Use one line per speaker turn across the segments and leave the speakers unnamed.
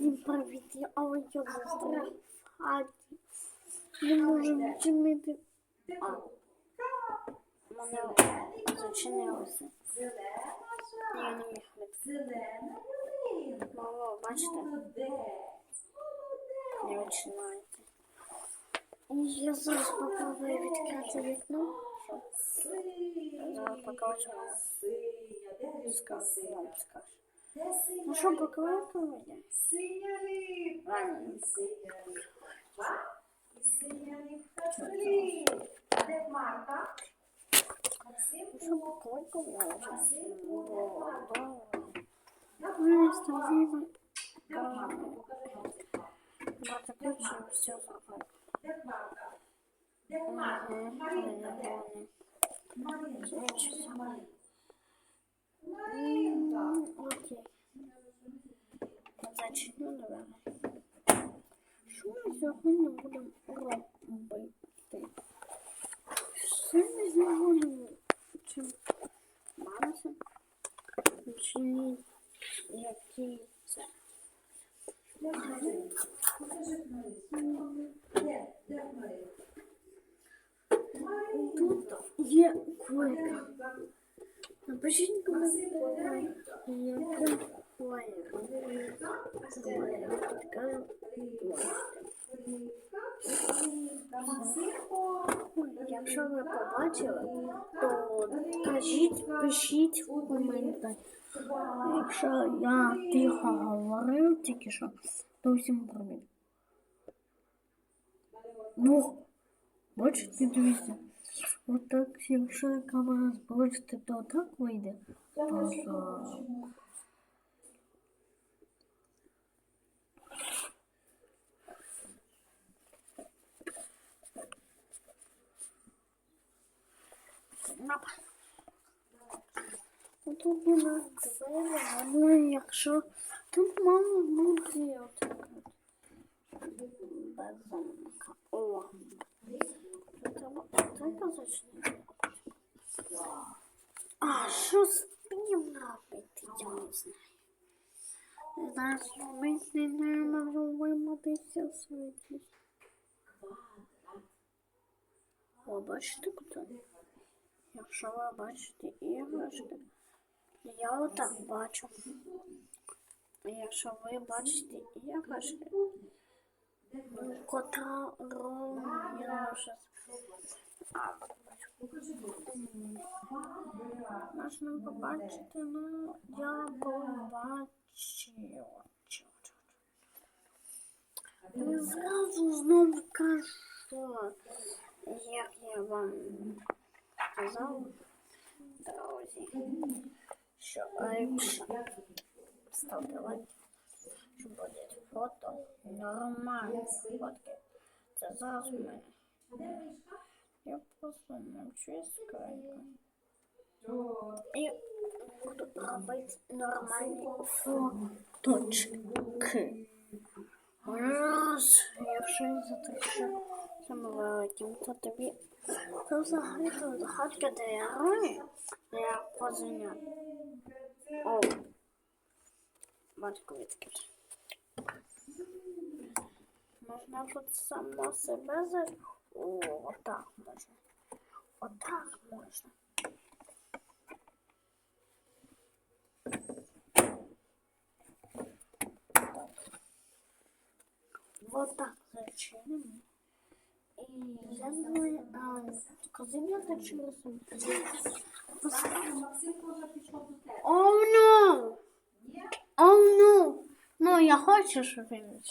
Всім привіт, я Аудіо застряг в хаті. Не можу відчинити. А, мене зачинилося. Я не міг відкрити. Мало, бачите, не починаєте. Я зараз попробую відкрити вікно. Зараз покажу. Скажу, вам скажу. Ну що, покликали мене?
Синя рибка, синя рибка, синя рибка тлі. Де Марка?
Ну що,
Максимку,
покликали мене?
Максимку,
О,
де Марка?
добре. Ну, ставимо.
Де? Покажи.
Мати Зачну, давай. Що ми сьогодні будемо робити? Що ми сьогодні чим бавимося? Чи ні? Який це? Тут є койка. Напишіть яка койка. Якщо ви побачили, то кажіть, пишіть у коментарі. Якщо я тихо говорив тільки що, то всім привіт. Ну, бачите, дивіться. Отак, якщо камера збочити, то так вийде. Просто... Тут нас двері, але якщо тут мало бути отак. О. Треба отак зачинити. А що з ним робити? Я не знаю. Зараз ми з ним не можемо виматися світлі. О, бачите куди? Якщо ви бачите іграшки, я отак бачу. Якщо ви бачите іграшки, котра роль я щас... А, Можна побачити, ну я побачила. І зразу знову кажу, як я вам казав, друзі, що легше ставте лайк, буде фото, нормальні фотки. Це зараз мене. Я просто мовчу і скайку. І буду робити нормальні фоточки. Раз, я затишу саме великим, то тобі то взагалі то де я граю, де я позиня. О, батько відкрити. Можна тут само себе за... О, отак можна. Отак можна. Вот так зачинимо. І я думаю, зачиню
Максимко вже пішов до тебе.
Оу, ну! Я хочу, щоб він?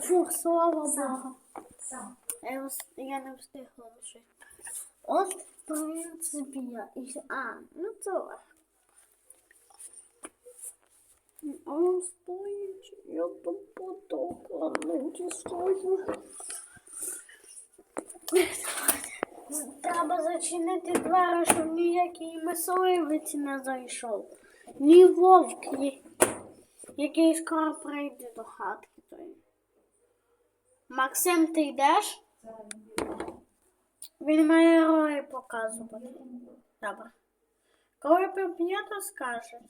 Фух, слава Богу. Я, я не встигла лише. От, в принципі, я А, ну це легко. А стоїть, я там потокла, ну чи стою. Треба зачинити двері, щоб ніякий мисливець не зайшов. Ні вовк, який скоро прийде до хатки. Максим, ти йдеш? Він має ролі показувати. Добре. Коли поп'є, то скажеш.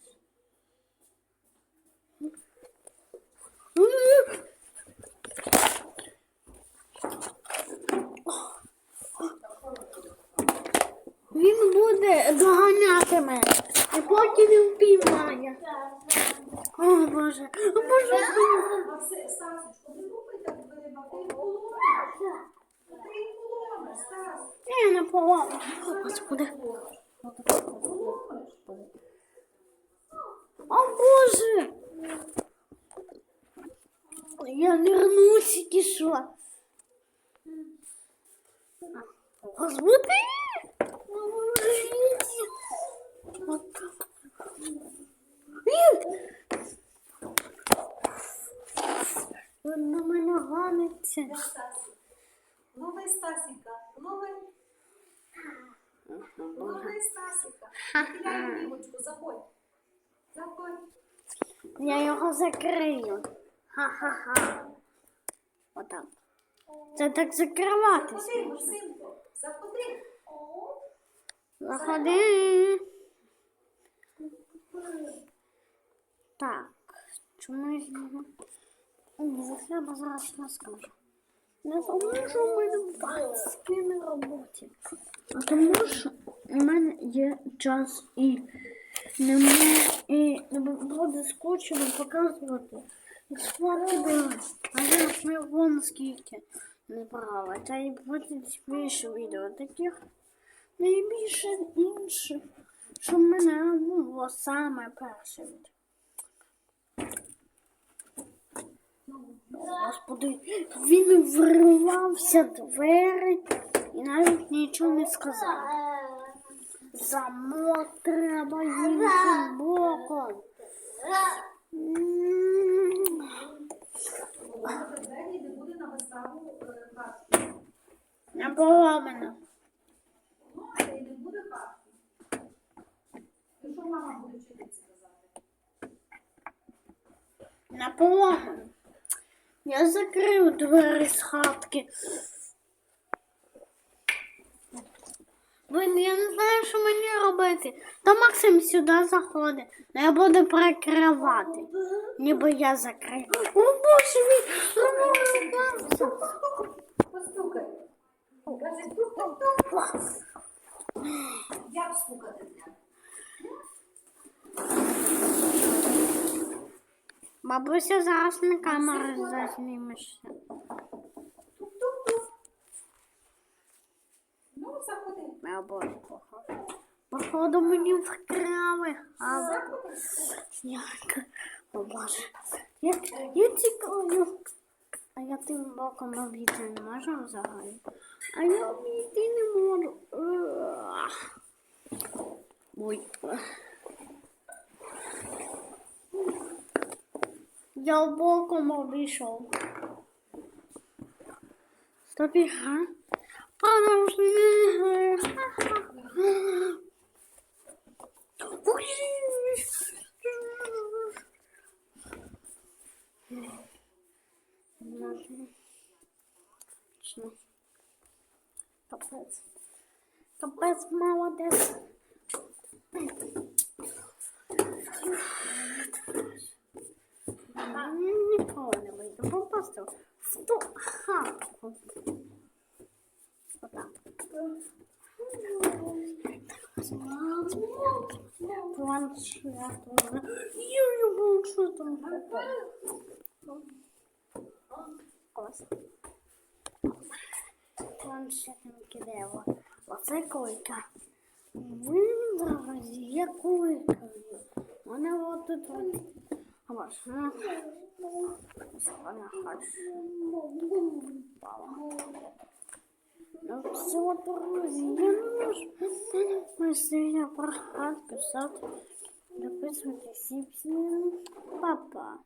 Він буде доганяти мене. І поки він впіймає. О Боже, о Боже. Я не поламаю. Господи. О Боже. Я вернусь тільки що. Господи. Поможіть. Він. Він на мене гониться.
Новий Стасіка. Новий. Новий Стасіка. Кидай заходь. Заходь.
Я його закрию. Ха-ха-ха. Отак. Це так закриватися.
Заходи, Максимко. Заходи.
Заходи. Так. Чому я знову? За себе зараз розкажу. Не тому, що в мене батьки на роботі. А тому, що у мене є час і не можу, і не буде скучно показувати. Сладкі. А я не вон скільки не брала. Та й буде більше відео таких. Найбільше інше, що в мене ну, було саме перше відео. Господи, він вривався двері і навіть нічого не сказав. Замок треба іншим боком.
Де буде на виставу е, картки.
Не поламано.
Ну, а
Я закрив двері з хатки. Блин, я не знаю, що мені робити. Та Максим сюди заходить. Ну я буду перекривати. Ніби я закрив. О боже він розмовився.
Постукай. Кажи, тук-тук-тук. Як стукати
Бабуся зараз на камеру зазнімешся.
Ну, заходи.
Я боже, походу. Походу мені вкрали. А як? О боже. Я, я тікаю. А я тим боком обійти не можу взагалі. А я обійти не можу. Ой. Я боком обійшов. Стоп, га? Продовжує. Капець. Капець, молодець. Ніколи не вийде. Попасти в ту хатку. Планшет. Я люблю, що. Ось. Планшетом кидає. Оце койка. Ви, друзі, я койкою. Вона от тут. Хорошо. Ладно, хорошо. Ну все, друзья, ну, мы сегодня меня проход писал. Записывайтесь, всем папа.